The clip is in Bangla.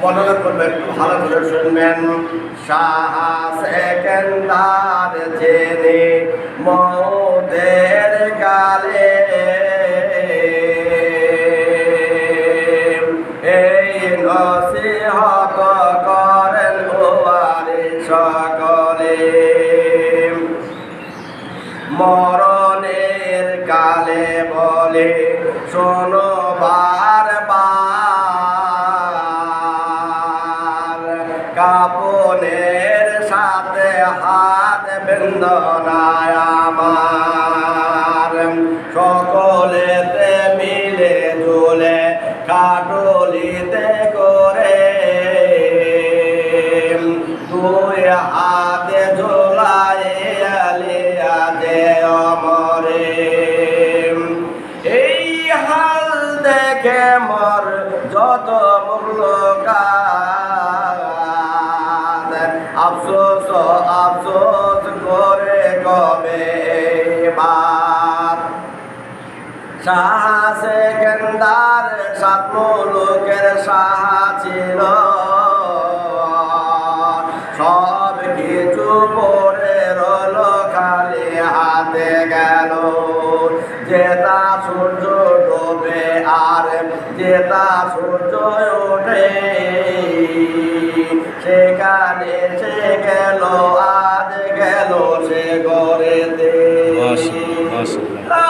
বর্ণনা করবে একটু ভালো করে শুনবেন। সেকেন্দার জেনে মৌদের কালে এই নসিহত করেন ওয়ারি সকলে। মরণের কালে বলে, শোনো বার কাপনের সাথে হাত বৃন্দনায় আমার। সকলেতে মিলে ঝুলে কাটলিতে করে। তুই হাতে ঝোলাই আলিয়া যে অমরে। এই হাল দেখে মর যত মুল্লকার আফসোস আফসোস করে কবে বার? শাহ সেকেন্দার সাত মুলুকের শাহ ছিল সব কিছু পরে রল খালি হাতে গেল। যেতা সূর্য ডোবে আর যেতা সূর্য ওঠে সেখানে সে গেল